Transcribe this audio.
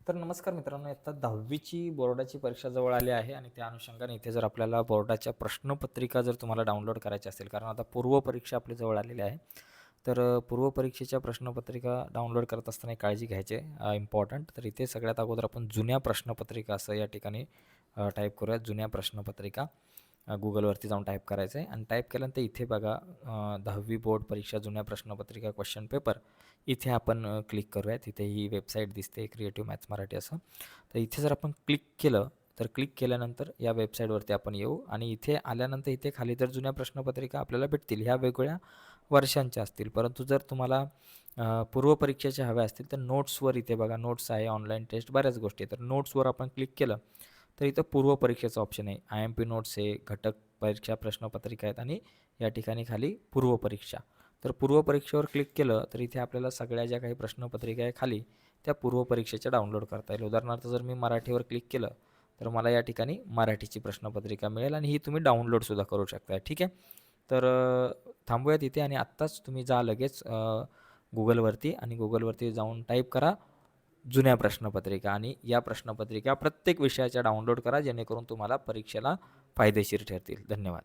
तर नमस्कार मित्रांनो आता दहावीची बोर्डाची परीक्षा जवळ आली आहे आणि त्या अनुषंगाने इथे जर आपल्याला बोर्डाच्या प्रश्नपत्रिका जर तुम्हाला डाउनलोड करायची असेल कारण आता पूर्वपरीक्षा आपली जवळ आलेली आहे तर पूर्वपरीक्षेच्या प्रश्नपत्रिका डाउनलोड करत असताना काळजी घ्यायची इम्पॉर्टंट तर इथे सगळ्यात अगोदर आपण जुन्या प्रश्नपत्रिका असं या ठिकाणी टाईप करूया जुन्या प्रश्नपत्रिका. गुगलवरती जाऊन टाईप करायचं आहे. आणि टाईप केल्यानंतर इथे बघा दहावी बोर्ड परीक्षा जुन्या प्रश्नपत्रिका क्वेश्चन पेपर इथे आपण क्लिक करूया तिथे ही वेबसाईट दिसते क्रिएटिव्ह मॅथ्स मराठी असं. तर इथे जर आपण क्लिक केलं तर क्लिक केल्यानंतर या वेबसाईटवरती आपण येऊ. आणि इथे आल्यानंतर इथे खाली तर जुन्या प्रश्नपत्रिका आपल्याला भेटतील ह्या वेगवेगळ्या वर्षांच्या असतील. परंतु जर तुम्हाला पूर्वपरीक्षेच्या हव्या असतील तर नोट्सवर इथे बघा नोट्स आहे ऑनलाईन टेस्ट बऱ्याच गोष्टी आहेत. तर नोट्सवर आपण क्लिक केलं तर इथं पूर्वपरीक्षेचं ऑप्शन आहे. आय एम पी नोट्स आहे घटक परीक्षा प्रश्नपत्रिका आहेत आणि या ठिकाणी खाली पूर्वपरीक्षा तर पूर्वपरीक्षेवर क्लिक केलं तर इथे आपल्याला सगळ्या ज्या काही प्रश्नपत्रिका आहे खाली त्या पूर्वपरीक्षेच्या डाउनलोड करता येईल. उदाहरणार्थ जर मी मराठीवर क्लिक केलं तर मला या ठिकाणी मराठीची प्रश्नपत्रिका मिळेल आणि ही तुम्ही डाउनलोडसुद्धा करू शकता. ठीक आहे? तर थांबूयात थांबूया तिथे आणि आत्ताच तुम्ही जा लगेच गुगलवरती आणि गुगलवरती जाऊन टाईप करा. जुन्या प्रश्नपत्रिका आणि या प्रश्नपत्रिका प्रत्येक विषयाच्या डाउनलोड करा जेणेकरून तुम्हाला परीक्षेला फायदेशीर ठरतील. धन्यवाद.